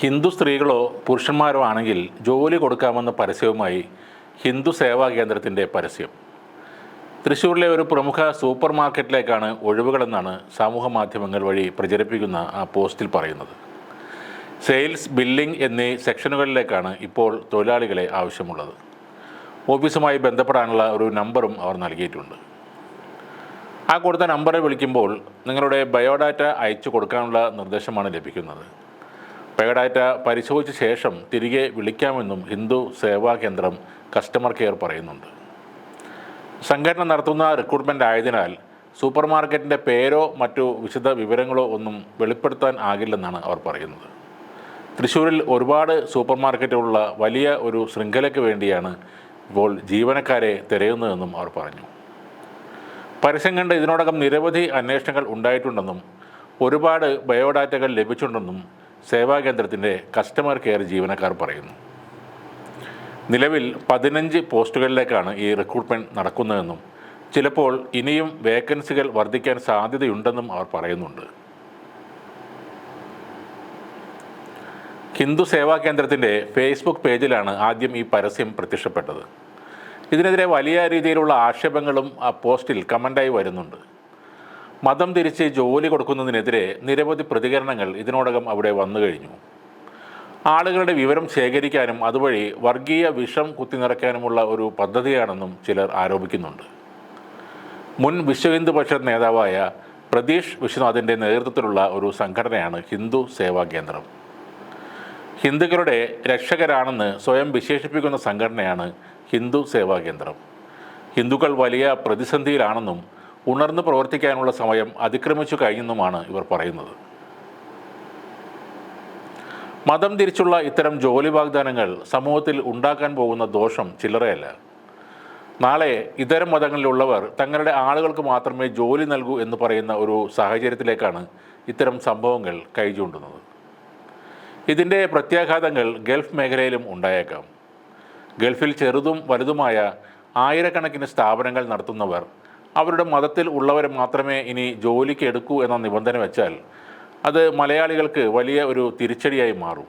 ഹിന്ദു സ്ത്രീകളോ പുരുഷന്മാരോ ആണെങ്കിൽ ജോലി കൊടുക്കാമെന്ന പരസ്യവുമായി ഹിന്ദു സേവാ കേന്ദ്രത്തിന്റെ പരസ്യം. തൃശ്ശൂരിലെ ഒരു പ്രമുഖ സൂപ്പർ മാർക്കറ്റിലേക്കാണ് ഒഴിവുകളെന്നാണ് സമൂഹ മാധ്യമങ്ങൾ വഴി പ്രചരിപ്പിക്കുന്ന ആ പോസ്റ്റിൽ പറയുന്നത്. സെയിൽസ് ബില്ലിംഗ് എന്നീ സെക്ഷനുകളിലേക്കാണ് ഇപ്പോൾ തൊഴിലാളികളെ ആവശ്യമുള്ളത്. ഓഫീസുമായി ബന്ധപ്പെടാനുള്ള ഒരു നമ്പറും അവർ നൽകിയിട്ടുണ്ട്. ആ കൊടുത്ത നമ്പറെ വിളിക്കുമ്പോൾ നിങ്ങളുടെ ബയോഡാറ്റ അയച്ചു കൊടുക്കാനുള്ള നിർദ്ദേശമാണ് ലഭിക്കുന്നത്. ബയോഡാറ്റ പരിശോധിച്ച ശേഷം തിരികെ വിളിക്കാമെന്നും ഹിന്ദു സേവാ കേന്ദ്രം കസ്റ്റമർ കെയർ പറയുന്നുണ്ട്. സംഘടന നടത്തുന്ന റിക്രൂട്ട്മെന്റ് ആയതിനാൽ സൂപ്പർ മാർക്കറ്റിന്റെ പേരോ മറ്റു വിശദ വിവരങ്ങളോ ഒന്നും വെളിപ്പെടുത്താൻ ആകില്ലെന്നാണ് അവർ പറയുന്നത്. തൃശ്ശൂരിൽ ഒരുപാട് സൂപ്പർ മാർക്കറ്റുകളുള്ള വലിയ ഒരു ശൃംഖലയ്ക്ക് വേണ്ടിയാണ് ഇപ്പോൾ ജീവനക്കാരെ തിരയുന്നതെന്നും അവർ പറഞ്ഞു. പരസ്യം കണ്ട് ഇതിനോടകം നിരവധി അന്വേഷണങ്ങൾ ഉണ്ടായിട്ടുണ്ടെന്നും ഒരുപാട് ബയോഡാറ്റകൾ ലഭിച്ചിട്ടുണ്ടെന്നും സേവാകേന്ദ്രത്തിന്റെ കസ്റ്റമർ കെയർ ജീവനക്കാർ പറയുന്നു. നിലവിൽ പതിനഞ്ച് പോസ്റ്റുകളിലേക്കാണ് ഈ റിക്രൂട്ട്മെന്റ് നടക്കുന്നതെന്നും ചിലപ്പോൾ ഇനിയും വേക്കൻസികൾ വർദ്ധിക്കാൻ സാധ്യതയുണ്ടെന്നും അവർ പറയുന്നുണ്ട്. ഹിന്ദു സേവാ കേന്ദ്രത്തിന്റെ ഫേസ്ബുക്ക് പേജിലാണ് ആദ്യം ഈ പരസ്യം പ്രത്യക്ഷപ്പെട്ടത്. ഇതിനെതിരെ വലിയ രീതിയിലുള്ള ആക്ഷേപങ്ങളും ആ പോസ്റ്റിൽ കമന്റായി വരുന്നുണ്ട്. മതം തിരിച്ച് ജോലി കൊടുക്കുന്നതിനെതിരെ നിരവധി പ്രതികരണങ്ങൾ ഇതിനോടകം അവിടെ വന്നു കഴിഞ്ഞു. ആളുകളുടെ വിവരം ശേഖരിക്കാനും അതുവഴി വർഗീയ വിഷം കുത്തിനിറയ്ക്കാനുമുള്ള ഒരു പദ്ധതിയാണെന്നും ചിലർ ആരോപിക്കുന്നുണ്ട്. മുൻ വിശ്വ ഹിന്ദു പരിഷത്ത് നേതാവായ പ്രതീഷ് വിശ്വനാഥിന്റെ നേതൃത്വത്തിലുള്ള ഒരു സംഘടനയാണ് ഹിന്ദു സേവാ കേന്ദ്രം. ഹിന്ദുക്കളുടെ രക്ഷകരാണെന്ന് സ്വയം വിശേഷിപ്പിക്കുന്ന സംഘടനയാണ് ഹിന്ദു സേവാ കേന്ദ്രം. ഹിന്ദുക്കൾ വലിയ പ്രതിസന്ധിയിലാണെന്നും ഉണർന്നു പ്രവർത്തിക്കാനുള്ള സമയം അതിക്രമിച്ചു കഴിഞ്ഞെന്നുമാണ് ഇവർ പറയുന്നത്. മതം തിരിച്ചുള്ള ഇത്തരം ജോലി വാഗ്ദാനങ്ങൾ സമൂഹത്തിൽ ഉണ്ടാക്കാൻ പോകുന്ന ദോഷം ചില്ലറയല്ല. നാളെ ഇതര മതങ്ങളിലുള്ളവർ തങ്ങളുടെ ആളുകൾക്ക് മാത്രമേ ജോലി നൽകൂ എന്ന് പറയുന്ന ഒരു സാഹചര്യത്തിലേക്കാണ് ഇത്തരം സംഭവങ്ങൾ കൈചൂണ്ടുന്നത്. ഇതിന്റെ പ്രത്യാഘാതങ്ങൾ ഗൾഫ് മേഖലയിലും ഉണ്ടായേക്കാം. ഗൾഫിൽ ചെറുതും വലുതുമായ ആയിരക്കണക്കിന് സ്ഥാപനങ്ങൾ നടത്തുന്നവർ അവരുടെ മതത്തിൽ ഉള്ളവരെ മാത്രമേ ഇനി ജോലിക്ക് എടുക്കൂ എന്ന നിബന്ധന വെച്ചാൽ അത് മലയാളികൾക്ക് വലിയ ഒരു തിരിച്ചടിയായി മാറും.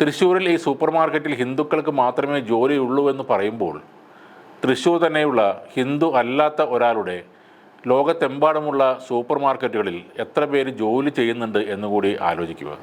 തൃശ്ശൂരിൽ ഈ സൂപ്പർ മാർക്കറ്റിൽ ഹിന്ദുക്കൾക്ക് മാത്രമേ ജോലിയുള്ളൂ എന്ന് പറയുമ്പോൾ തൃശ്ശൂർ തന്നെയുള്ള ഹിന്ദു അല്ലാത്ത ഒരാളുടെ ലോകത്തെമ്പാടുമുള്ള സൂപ്പർ മാർക്കറ്റുകളിൽ എത്ര പേര് ജോലി ചെയ്യുന്നുണ്ട് എന്നുകൂടി ആലോചിക്കുക.